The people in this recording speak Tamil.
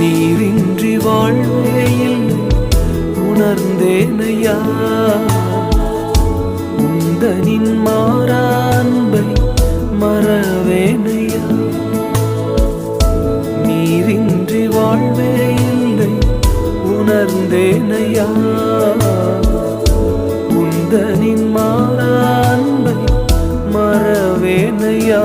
நீரின்றி வாழ்வையில் உணர்ந்தேனையா? உந்தனின் மாறான்பை மறவேனையா? நீரின்றி வாழ்வே இல்லை உணர்ந்தேனையா? உந்தனின் மாறான்பை மறவேனையா?